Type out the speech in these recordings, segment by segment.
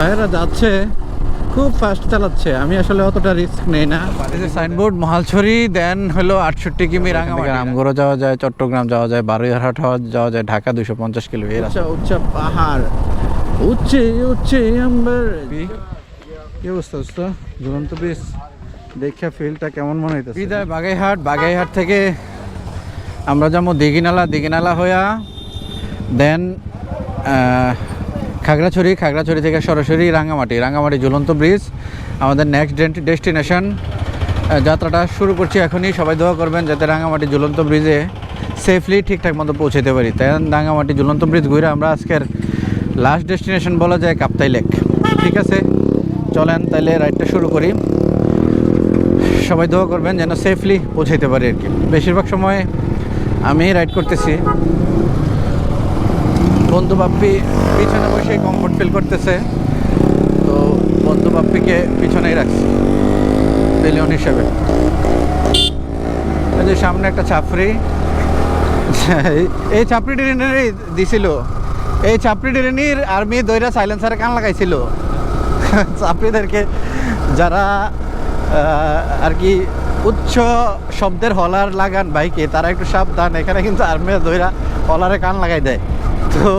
ভাইয়েরা যাচ্ছে খুব ফাস্ট চালাচ্ছে। আমি আসলে অতটা রিস্ক নেই না। সাইনবোর্ড মহালছড়ি দেন হলো আটষট্টি কিমি রাঙামাটি। রামগড় যাওয়া যায় চট্টগ্রাম যাওয়া যায় বারুইহাট যাওয়া যায় ঢাকা দুশো পঞ্চাশ কিলো এর আচ্ছা উচ্চ পাহাড়। উচ্চে উচ্চে আম্বার কি? অবস্থা অবস্থা? ঝুলন্ত ব্রিজ দেখে ফিলটা কেমন মনে হইতেছে? বিদায় বাগাইহাট বাগাইহাট থেকে আমরা যাব দিঘিনালা। দিঘিনালা হইয়া দেন খাগড়াছড়ি খাগড়াছড়ি থেকে সরাসরি রাঙ্গামাটি। রাঙ্গামাটি ঝুলন্ত ব্রিজ, আমাদের নেক্সট ডেস্টিনেশন যাত্রাটা শুরু করছি এখনই। সবাই দোয়া করবেন যাতে রাঙ্গামাটি ঝুলন্ত ব্রিজে সেফলি ঠিকঠাক মতো পৌঁছাতে পারি। তাই রাঙ্গামাটি ঝুলন্ত ব্রিজ ঘুরে আমরা আজকের লাস্ট ডেস্টিনেশন বলা যায় কাপ্তাই লেক ঠিক আছে? চলেন তাহলে রাইডটা শুরু করি। সবাই দোয়া করবেন যেন সেফলি পৌঁছাইতে পারি আর কি। বেশিরভাগ সময় আমি রাইড করতেছি। বন্ধু বাপ্পি পিছনে বসে কমফোর্ট ফিল করতেছে। তো বন্ধু বাপ্পিকে পিছনেই রাখছি পেলিয়ন হিসাবে। এই যে সামনে একটা ছাপড়ি। এই ছাপড়ি ট্রেনেরই দিছিল। এই ছাপড়ি ট্রেনির আর্মি দইরা সাইলেন্সারে কান লাগাইছিল। ছাপড়িদেরকে যারা আর কি উচ্চ শব্দের হলার লাগান বাইকে, তারা একটু সাবধান। এখানে কিন্তু আর্মি দইরা হলারে কান লাগাই দেয়। তো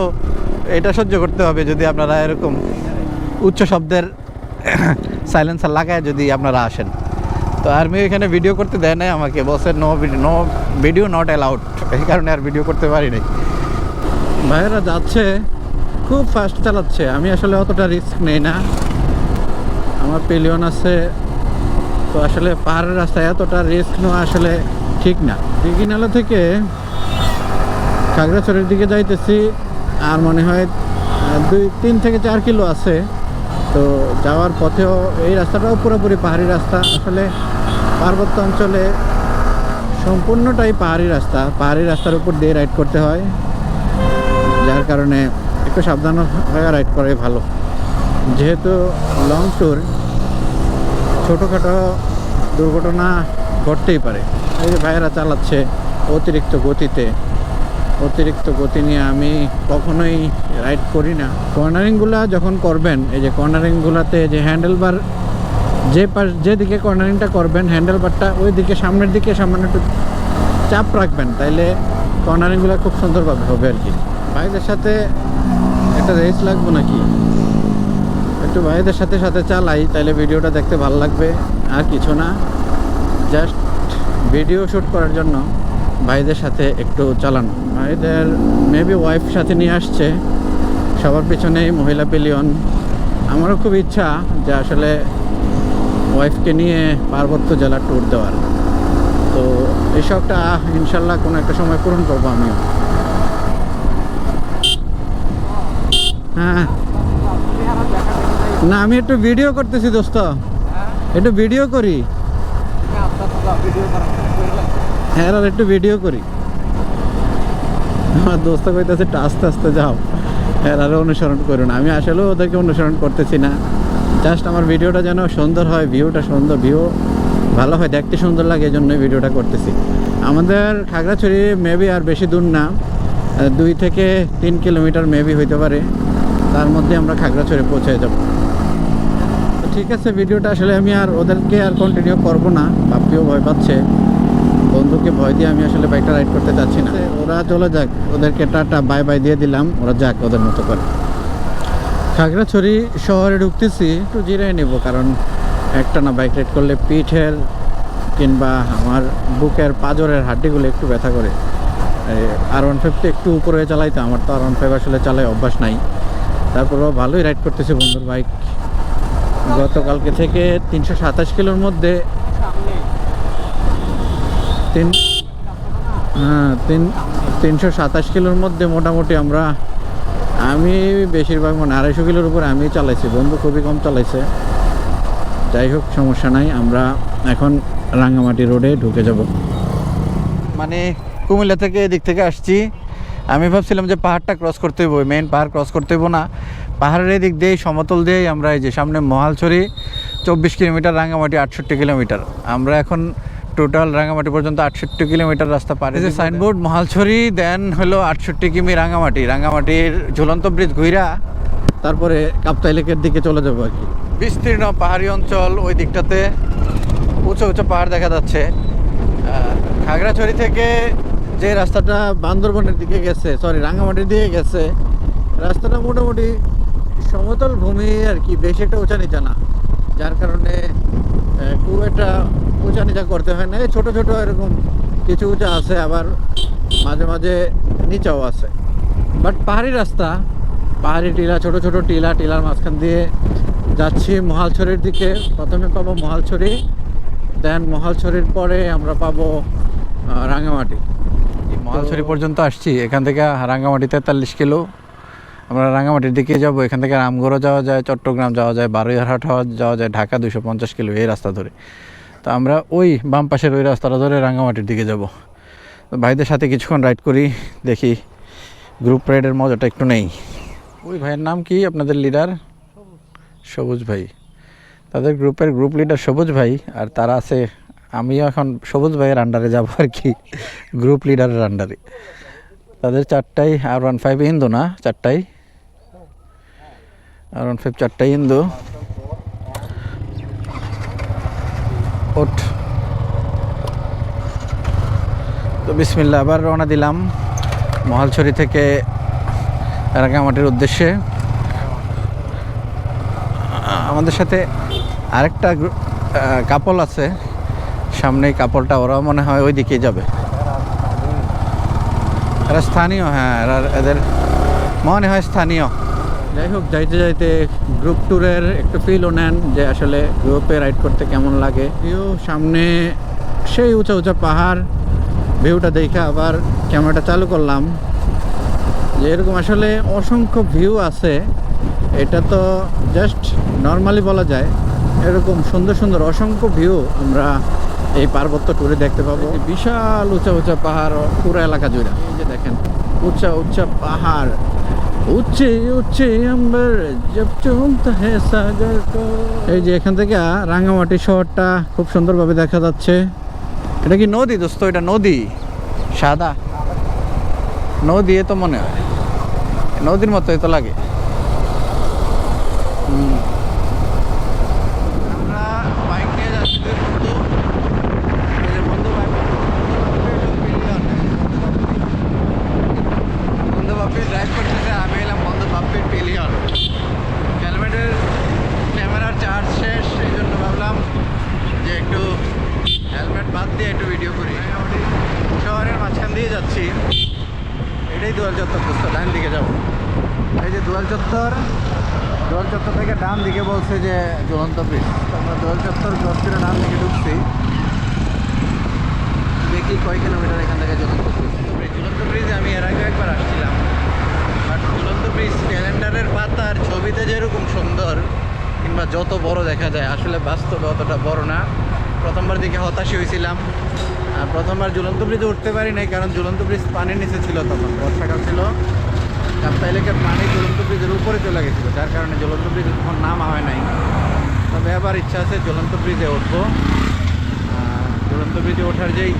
এটা সহ্য করতে হবে যদি আপনারা এরকম উচ্চ শব্দের সাইলেন্সার লাগায় যদি আপনারা আসেন। তো আর্মি এখানে ভিডিও করতে দেয় নাই আমাকে বসে no video no video not allowed এই কারণে আর ভিডিও করতে পারি নাই। ভাইয়েরা যাচ্ছে, খুব ফাস্ট চালাচ্ছে। আমি আসলে অতটা রিস্ক নেই না। আমার পেলিয়ন আছে। তো আসলে পাহাড়ের রাস্তায় এতটা রিস্ক নেওয়া আসলে ঠিক না। দিঘিনালা থেকে খাগড়াছড়ির দিকে যাইতেছি, আর মনে হয় দুই, তিন থেকে চার কিলো আছে। তো যাওয়ার পথেও এই রাস্তাটাও পুরোপুরি পাহাড়ি রাস্তা। আসলে পার্বত্য অঞ্চলে সম্পূর্ণটাই পাহাড়ি রাস্তা। পাহাড়ি রাস্তার উপর দিয়ে রাইড করতে হয়, যার কারণে একটু সাবধান হয়ে রাইড করাই ভালো। যেহেতু লং ট্যুর, ছোটোখাটো দুর্ঘটনা ঘটতেই পারে। এই যে ভাইয়েরা চালাচ্ছে অতিরিক্ত গতিতে অতিরিক্ত গতি নিয়ে আমি কখনোই রাইড করি না। কর্নারিংগুলা যখন করবেন, এই যে কর্নারিংগুলাতে যে হ্যান্ডেল বার যে পাশ যেদিকে কর্নারিংটা করবেন হ্যান্ডেল বারটা ওই দিকে, সামনের দিকে সামান্য একটু চাপ রাখবেন, তাইলে কর্নারিংগুলো খুব সুন্দরভাবে হবে আর কি। ভাইদের সাথে একটা রেস লাগবো নাকি? একটু ভাইদের সাথে সাথে চালাই, তাইলে ভিডিওটা দেখতে ভালো লাগবে। আর কিছু না জাস্ট ভিডিও শ্যুট করার জন্য। ভাইদের সাথে একটু চালানো। ভাইদের মেবি ওয়াইফ সাথে নিয়ে আসছে। সবার পিছনেই মহিলা পেলিয়ন আমারও খুব ইচ্ছা যে আসলে ওয়াইফকে নিয়ে পার্বত্য জেলা ট্যুর দেওয়ার। তো শখটা ইনশাল্লাহ কোনো একটা সময় পূরণ করব আমিও। হ্যাঁ। না, আমি একটু ভিডিও করতেছি দোস্ত। একটু ভিডিও করি। হ্যাঁ একটু ভিডিও করি। আমার দোস্ত কইতেছে আস্তে আস্তে যাও। হ্যাঁ অনুসরণ করুন আমি আসলেও ওদেরকে অনুসরণ করতেছি না। জাস্ট আমার ভিডিওটা যেন সুন্দর হয় ভিউটা সুন্দর ভিউ ভালো হয়, দেখতে সুন্দর লাগে এই জন্যই ভিডিওটা করতেছি। আমাদের খাগড়াছড়ি মেবি আর বেশি দূর না। দুই থেকে তিন কিলোমিটার মেবি হইতে পারে। তার মধ্যে আমরা খাগড়াছড়ি পৌঁছে যাব। ঠিক আছে ভিডিওটা আসলে আমি আর ওদেরকে আর কন্টিনিউ করব না। বাপ্পিও ভয় পাচ্ছে। বন্ধুকে ভয় দিয়ে আমি আসলে বাইকটা রাইড করতে চাচ্ছি না। ওরা চলে যাক। ওদেরকে টাটা বাই বাই দিয়ে দিলাম। ওরা যাক ওদের মতো করে। খাগড়াছড়ি শহরে ঢুকতেছি, একটু জিরাই নেব কারণ একটা না বাইক রাইড করলে পিঠের কিংবা আমার বুকের পাজরের হাড্ডিগুলো একটু ব্যথা করে। আর ওয়ান ফিফটি একটু উপরে চালাই তো আমার তো আর ওয়ান ফাইভ আসলে চালাই অভ্যাস নাই। তারপরেও ভালোই রাইড করতেছে বন্ধুর বাইক গতকালকে থেকে তিনশো সাতাশ কিলোর মধ্যে তিন হ্যাঁ তিন, তিনশো সাতাশ কিলোর মধ্যে মোটামুটি আমরা, আমি বেশিরভাগ মানে আড়াইশো কিলোর উপরে আমি চালাইছি, বন্ধু খুবই কম চালাইছে। যাই হোক, সমস্যা নাই, আমরা এখন রাঙ্গামাটি রোডে ঢুকে যাব। মানে কুমিল্লা থেকে এদিক থেকে আসছি, আমি ভাবছিলাম যে পাহাড়টা ক্রস করতে হইব মেন পাহাড় ক্রস করতে হইব না। পাহাড়ের এদিক দিয়েই, সমতল দিয়েই আমরা এই যে সামনে মহালছড়ি, চব্বিশ কিলোমিটার, রাঙ্গামাটি আটষট্টি কিলোমিটার। আমরা এখন টোটাল রাঙ্গামাটি পর্যন্ত আটষট্টি কিলোমিটার রাস্তা পারি যে সাইনবোর্ড মহালছড়ি দেন হলো আটষট্টি কিমি রাঙ্গামাটি রাঙ্গামাটির ঝুলন্ত ব্রিজ ঘুইরা তারপরে কাপ্তাই লেকের দিকে চলে যাব আর কি। বিস্তীর্ণ পাহাড়ি অঞ্চল ওই দিকটাতে উঁচু উঁচু পাহাড় দেখা যাচ্ছে। খাগড়াছড়ি থেকে যে রাস্তাটা বান্দরবনের দিকে গেছে সরি রাঙ্গামাটির দিকে গেছে রাস্তাটা মোটামুটি সমতল ভূমি আর কি বেশি একটা উঁচা নিচা না। যার কারণে খুব একটা উঁচা নিচা করতে হয় না। এই ছোট ছোট এরকম কিছু উঁচা আছে আবার মাঝে মাঝে নিচাও আছে। বাট পাহাড়ি রাস্তা পাহাড়ি টিলা ছোট ছোট টিলা টিলার মাঝখান দিয়ে যাচ্ছি মহালছড়ির দিকে। প্রথমে পাবো মহালছড়ি দেন মহালছড়ির পরে আমরা পাবো রাঙামাটি মহালছড়ি পর্যন্ত আসছি। এখান থেকে রাঙামাটি তেতাল্লিশ কিলো। আমরা রাঙামাটির দিকে যাব। এখান থেকে রামগড় যাওয়া যায় চট্টগ্রাম যাওয়া যায় বারুইহাট যাওয়া যায় ঢাকা দুশো পঞ্চাশ কিলো। এই রাস্তা ধরে। তো আমরা ওই বাম পাশের ওই রাস্তাটা ধরে রাঙামাটির দিকে যাব। তো ভাইদের সাথে কিছুক্ষণ রাইড করি, দেখি গ্রুপ রাইডের মজাটা একটু নেই। ওই ভাইয়ের নাম কি? আপনাদের লিডার সবুজ ভাই। তাদের গ্রুপের গ্রুপ লিডার সবুজ ভাই, আর তারা আছে, আমিও এখন সবুজ ভাইয়ের আন্ডারে যাব আর কি গ্রুপ লিডারের আন্ডারে তাদের চারটাই আর ওয়ান ফাইভ ইন্দু না? চারটাই? আর ওয়ান ফাইভ চারটাই ইন্দু। ওঠ। তো বিসমিল্লা আবার রওনা দিলাম মহালছড়ি থেকে রাঙামাটির উদ্দেশ্যে। আমাদের সাথে আরেকটা কাপল আছে। সামনে এই কাপলটা ওরাও মনে হয় ওই দিকেই যাবে। এরা স্থানীয় হ্যাঁ এরা এদের মনে হয় স্থানীয়। যাই হোক যাইতে যাইতে গ্রুপ ট্যুরের একটু ফিলও নেন যে আসলে গ্রুপে রাইড করতে কেমন লাগে। ভিউ সামনে সেই উঁচা উঁচা পাহাড় ভিউটা দেখে আবার ক্যামেরাটা চালু করলাম। যে এরকম আসলে অসংখ্য ভিউ আছে এটা তো জাস্ট নর্মালি বলা যায়। এরকম সুন্দর সুন্দর অসংখ্য ভিউ আমরা এই পার্বত্য ট্যুরে দেখতে পাবো। বিশাল উঁচা উঁচা পাহাড় পুরো এলাকা জুড়ে। এই যে দেখেন উঁচা উঁচা পাহাড়। উচ্চে উচ্চে আমার জব চমতা হে সাগর এই যে এখান থেকে রাঙ্গামাটি শহরটা খুব সুন্দরভাবে দেখা যাচ্ছে। এটা কি নদী দোস্ত? এটা নদী। সাদা। নদী এ তো মনে হয়। নদীর মতোই তো লাগে হুম। আমরা বাইক নিয়ে যাচ্ছি দুই বন্ধু এই যে বন্ধু বাইক বন্ধু বাপ্পি ড্রাইভ করতেছে আমি এলাম বন্ধু বাপ্পির পিলিয়ন হেলমেটের ক্যামেরার চার্জ শেষ সেই জন্য ভাবলাম যে একটু হেলমেট বাদ দিয়ে একটু ভিডিও করি। শহরের মাঝখান দিয়ে যাচ্ছি। এটাই দুয়ার চত্বর দোস্ত, ডান দিকে যাব। এই যে দুয়ার চত্বর দুয়ার চত্বর থেকে ডান দিকে বলছে যে জ্বলন্ত ব্রিজ আমরা দুয়ার চত্বর ক্রস করে ডান দিকে ঢুকছি। দেখি কয় কিলোমিটার এখান থেকে জ্বলন্ত ব্রিজ ব্রিজে আমি এর আগে একবার আসছিলাম। বাট ঝুলন্ত ব্রিজ ক্যালেন্ডারের পাতার ছবিতে যেরকম সুন্দর, কিংবা যত বড় দেখা যায়, আসলে বাস্তবে অতটা বড় না। প্রথমবার দিকে হতাশই হয়েছিলাম। আর প্রথমবার ঝুলন্ত ব্রিজে উঠতে পারি নাই কারণ ঝুলন্ত ব্রিজ পানির নিচে ছিল তখন বর্ষাকাল ছিল। কাপ্তাই লেকের পানি ঝুলন্ত ব্রিজের উপরে চলে গেছিল যার কারণে ঝুলন্ত ব্রিজ তখন নামা হয় নাই। তবে আবার ইচ্ছা আছে ঝুলন্ত ব্রিজে উঠবো। আহ, ঝুলন্ত ব্রিজে ওঠার যেই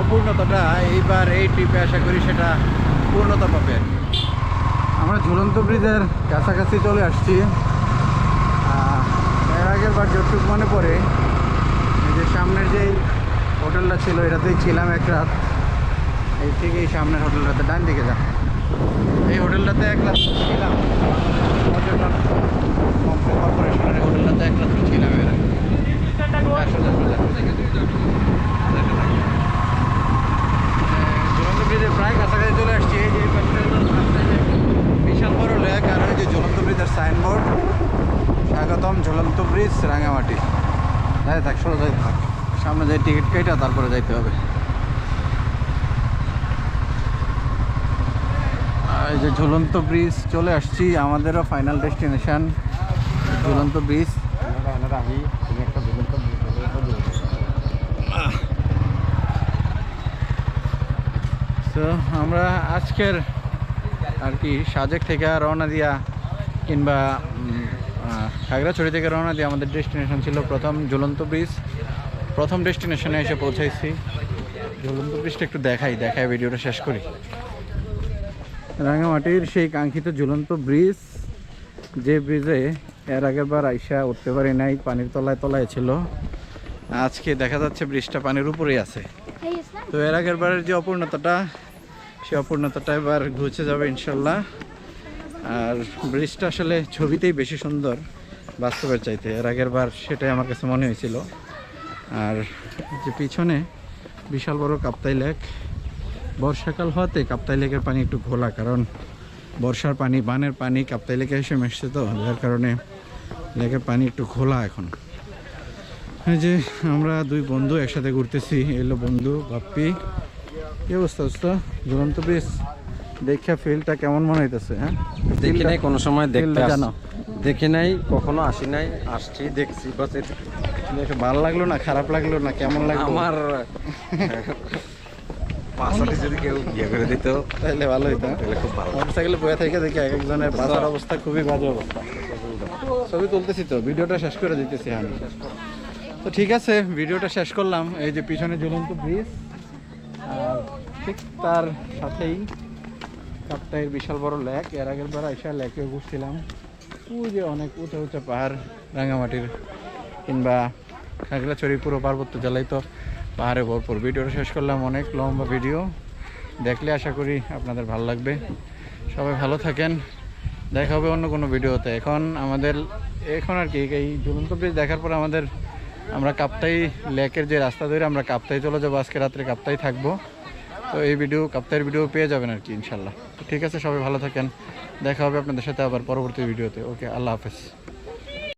অপূর্ণতাটা এইবার এই ট্রিপে আশা করি সেটা পূর্ণতা পাবে আমরা ঝুলন্ত ব্রিজের কাছাকাছি চলে আসছি। এর আগের বার যতটুকু মনে পড়ে যে সামনের যেই হোটেলটা ছিল, এটাতেই ছিলাম এক রাত। এই থেকে এই সামনের হোটেলটাতে, ডান দিকে যা। এই হোটেলটাতে এক রাত ছিলাম। পর্যটন কর্পোরেশনের হোটেলটাতে এক রাত ছিলাম এর। ঝুলন্ত ব্রিজের প্রায় কাছাকাছি চলে আসছি। এই যে বিশাল বড় লেক আর ওই যে ঝুলন্ত ব্রিজের সাইনবোর্ড স্বাগতম ঝুলন্ত ব্রিজ রাঙামাটি। যাই থাক সোজা যাই, থাক। সামনে যাই, টিকিট কেটে তারপরে যাইতে হবে। এই যে ঝুলন্ত ব্রিজ, চলে আসছি আমাদেরও ফাইনাল ডেস্টিনেশন ঝুলন্ত ব্রিজ। তো আমরা আজকের আর কি, সাজেক থেকে রওনা দিয়া কিংবা খাগড়াছড়ি থেকে রওনা দিয়ে আমাদের ডেস্টিনেশন ছিল প্রথম ঝুলন্ত ব্রিজ। প্রথম ডেস্টিনেশনে এসে পৌঁছাইছি। ঝুলন্ত ব্রিজটা একটু দেখাই দেখাই ভিডিওটা শেষ করি। রাঙামাটির সেই কাঙ্ক্ষিত ঝুলন্ত ব্রিজ, যে ব্রিজে এর আগের বার আইসা উঠতে পারি নাই, পানির তলায় তলায় ছিল। আজকে দেখা যাচ্ছে ব্রিজটা পানির উপরেই আছে. তো এর আগের বারের যে অপূর্ণতাটা সে অপূর্ণতাটা এবার ঘুচে যাবে ইনশাল্লাহ। আর ব্রিজটা আসলে ছবিতেই বেশি সুন্দর। বাস্তবের চাইতে। এর আগের বার সেটাই আমার কাছে মনে হয়েছিল। আর যে পিছনে বিশাল বড় কাপ্তাই লেক, বর্ষাকাল হওয়াতে কাপ্তাই লেকের পানি একটু ঘোলা, কারণ বর্ষার পানি, বানের পানি কাপ্তাই লেকে এসে মিশছে তো, যার কারণে লেকের পানি একটু ঘোলা এখন। এই যে আমরা দুই বন্ধু একসাথে ঘুরতেছি, এলো বন্ধু বাপ্পি কি অবস্থা অবস্থা ঝুলন্ত ব্রিজ দেখা ফিলটা কেমন মনে হইতেছে হ্যাঁ? দেখি নাই কোনো সময় দেখতে জানো? দেখি নাই কখনো আসি নাই আসছি দেখছি বাস ভালো লাগল না খারাপ লাগল না কেমন লাগল? আমার পাশাটি যদি কেউ ইয়ে করে দিত তাহলে ভালো হইতো তাহলে খুব ভালো মোটরসাইকেলে বয়ে থেকে দেখি এক একজনের বাসার অবস্থা খুবই বাজে অবস্থা। ছবি তুলতেছি তো ভিডিওটা শেষ করে দিতেছি আমি। তো ঠিক আছে ভিডিওটা শেষ করলাম। এই যে পিছনে ঝুলন্ত ব্রিজ আর ঠিক তার সাথেই কাপ্তাইয়ের বিশাল বড় লেক। এর আগের বার আইসা লেকেও ঘুরছিলাম। ওই যে অনেক উঁচা উঁচা পাহাড়, রাঙামাটির, কিংবা খাগড়াছড়ি পুরো পার্বত্য জেলায় তো পাহাড়ে ভরপুর। ভিডিওটা শেষ করলাম অনেক লম্বা ভিডিও। দেখলে আশা করি আপনাদের ভালো লাগবে। সবাই ভালো থাকেন। দেখা হবে অন্য কোনো ভিডিওতে। এখন আমাদের, এখন আর কি, এই ঝুলন্ত ব্রিজ দেখার পর আমাদের, আমরা কাপ্তাই লেকের যে রাস্তা ধরে আমরা কাপ্তাই চলে যাব। আজকে রাত্রে কাপ্তাই থাকব। তো এই ভিডিও কাপ্তাইয়ের ভিডিও পেয়ে যাবেন আর কি ইনশাল্লাহ ঠিক আছে, সবাই ভালো থাকেন। দেখা হবে আপনাদের সাথে আবার পরবর্তী ভিডিওতে ওকে, আল্লাহ হাফেজ।